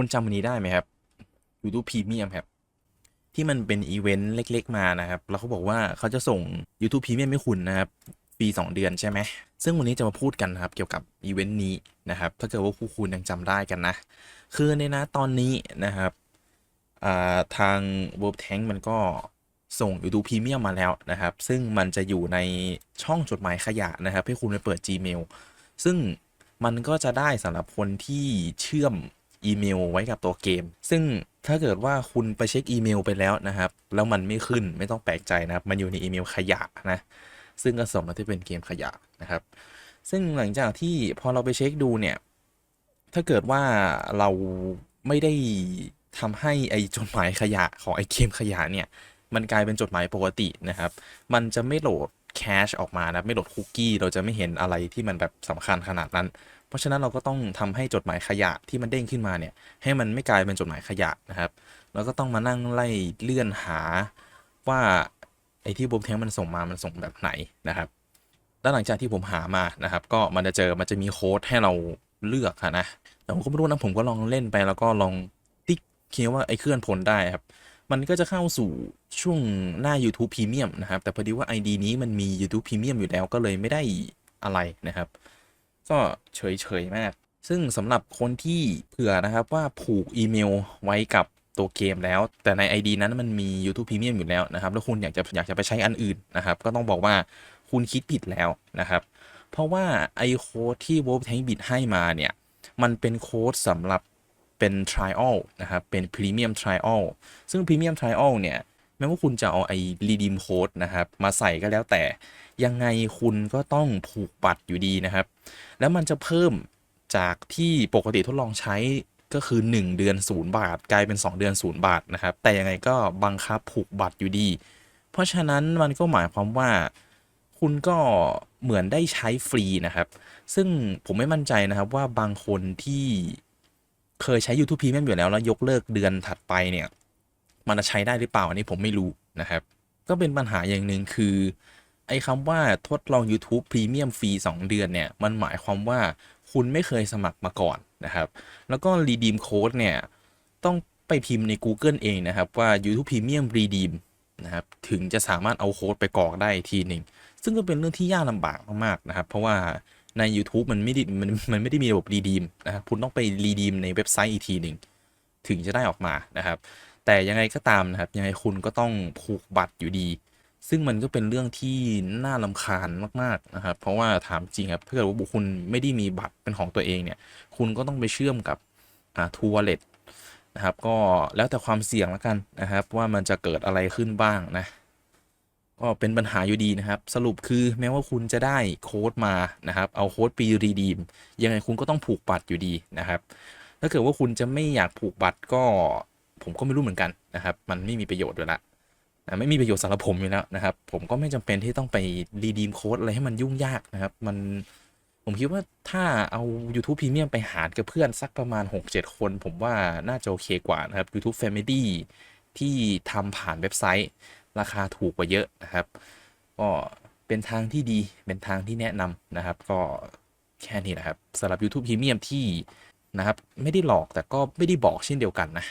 คุณจำวันนี้ได้ไหมครับ YouTube Premium ครับ ที่มันเป็นอีเวนต์เล็ก ๆ มานะครับ แล้วเขาบอกว่าเขาจะส่ง YouTube Premium ให้คุณนะครับปี2 เดือนใช่ไหม ซึ่งวันนี้จะมาพูดกันนะครับ เกี่ยวกับอีเวนต์นี้นะครับ ถ้าเกิดว่าผู้คุณยังจำได้กันนะ คือในนะตอนนี้นะครับาทาง World Tank มันก็ส่ง YouTube Premium มาแล้วนะครับ ซึ่งมันจะอยู่ในช่องจดหมายขยะนะครับ ให้คุณไปเปิด Gmail ซึ่งมันก็จะได้สำหรับคนที่เชื่อม อีเมลไว้กับตัวเกม ซึ่งถ้าเกิดว่าคุณไปเช็คอีเมลไปแล้วนะครับ แล้วมันไม่ขึ้นไม่ต้องแปลกใจนะครับ มันอยู่ในอีเมลขยะนะ ซึ่งก็สมแล้วที่เป็นเกมขยะนะครับ ซึ่งหลังจากที่พอเราไปเช็คดูเนี่ย ถ้าเกิดว่าเราไม่ได้ทำให้ไอจดหมายขยะของไอเกมขยะเนี่ย มันกลายเป็นจดหมายปกตินะครับ มันจะไม่โหลด แคชออกมานะไม่โหลดคุกกี้เราจะไม่เห็นอะไรที่มันแบบสำคัญขนาดนั้น เพราะฉะนั้นเราก็ต้องทำให้จดหมายขยะที่มันเด้งขึ้นมาเนี่ยให้มันไม่กลายเป็นจดหมายขยะนะครับแล้วก็ต้องมานั่งไล่เลื่อนหาว่าไอ้ที่บุ๊บเทงมันส่งมามันส่งแบบไหนนะครับแล้วหลังจากที่ผมหามานะครับ ก็มันจะเจอมันจะมีโค้ดให้เราเลือกคะนะแต่ผมก็ไม่รู้นะผมก็ลองเล่นไปแล้วก็ลองติ๊กเคียว่าไอ้เคลื่อนผลได้ครับ มันก็จะเข้าสู่ช่วงหน้า YouTube Premium นะครับ แต่พอดีว่า ID นี้มันมี YouTube Premium อยู่แล้วก็เลยไม่ได้อะไรนะครับ ก็เฉยๆมาก ซึ่งสำหรับคนที่เผื่อนะครับว่าผูกอีเมลไว้กับตัวเกมแล้ว แต่ใน ID นั้นมันมี YouTube Premium อยู่แล้วนะครับ แล้วคุณอยากจะอยากจะไปใช้อันอื่นนะครับ ก็ต้องบอกว่าคุณคิดผิดแล้วนะครับ เพราะว่าไอโค้ดที่ w o l f Tank Bit ให้มาเนี่ย มันเป็นโค้ดสำหรับ เป็น trial นะครับ เป็น premium trial ซึ่ง premium trial เนี่ยแม้ว่าคุณจะเอาไอ้ redeem code นะครับ มาใส่ก็แล้วแต่ ยังไงคุณก็ต้องผูกบัตรอยู่ดีนะครับ แล้วมันจะเพิ่มจากที่ปกติทดลองใช้ก็คือ 1 เดือน 0 บาท กลายเป็น 2 เดือน 0 บาทนะครับ แต่ยังไงก็บังคับผูกบัตรอยู่ดี เพราะฉะนั้นมันก็หมายความว่าคุณก็เหมือนได้ใช้ฟรีนะครับ ซึ่งผมไม่มั่นใจนะครับว่าบางคนที่ เคยใช้ YouTube Premium อยู่แล้วแล้วยกเลิกเดือนถัดไปเนี่ย มันจะใช้ได้หรือเปล่าอันนี้ผมไม่รู้นะครับ ก็เป็นปัญหาอย่างหนึ่งคือ ไอ้คำว่าทดลอง YouTube Premium ฟรี2 เดือนเนี่ย มันหมายความว่าคุณไม่เคยสมัครมาก่อนนะครับ แล้วก็ redeem code เนี่ย ต้องไปพิมพ์ใน Google เองนะครับว่า YouTube Premium redeem นะครับถึงจะสามารถเอาโค้ดไปกรอกได้ทีหนึ่งซึ่งก็เป็นเรื่องที่ยากลำบากมากๆนะครับ เพราะว่า ใน YouTube มันไม่ได้มันมันไม่ได้มีระบบ redeem นะครับคุณต้องไป redeem ในเว็บไซต์อีกทีหนึ่งถึงจะได้ออกมานะครับ แต่ยังไงก็ตามนะครับ ยังไงคุณก็ต้องผูกบัตรอยู่ดี ซึ่งมันก็เป็นเรื่องที่น่าลำคาญมากๆนะครับ เพราะว่าถามจริงครับถ้าเกิดว่าบุคคลไม่ได้มีบัตรเป็นของตัวเองเนี่ย คุณก็ต้องไปเชื่อมกับอ่าทัวร์เลตนะครับ ก็แล้วแต่ความเสี่ยงแล้วกันนะครับ ว่ามันจะเกิดอะไรขึ้นบ้างนะ ก็เป็นปัญหาอยู่ดีนะครับ สรุปคือแม้ว่าคุณจะได้โค้ดมานะครับ เอาโค้ดปีรีดีมยังไงคุณก็ต้องผูกบัตรอยู่ดีนะครับถ้าเกิดว่าคุณจะไม่อยากผูกบัตรก็ผมก็ไม่รู้เหมือนกันนะครับ มันไม่มีประโยชน์ด้วยละไม่มีประโยชน์สำหรับผมอยู่แล้วนะครับ ผมก็ไม่จำเป็นที่ต้องไปรีดีมโค้ดอะไรให้มันยุ่งยากนะครับ มันผมคิดว่าถ้าเอา YouTube Premium ไปหารกับเพื่อนสักประมาณ 6-7 คน ผมว่าน่าจะโอเคกว่านะครับ YouTube Family ที่ทำผ่านเว็บไซต์ ราคาถูกกว่าเยอะนะครับ ก็เป็นทางที่ดีเป็นทางที่แนะนำนะครับ ก็แค่นี้นะครับสำหรับ YouTube Premium ที่นะครับ ไม่ได้หลอกแต่ก็ไม่ได้บอกเช่นเดียวกันนะ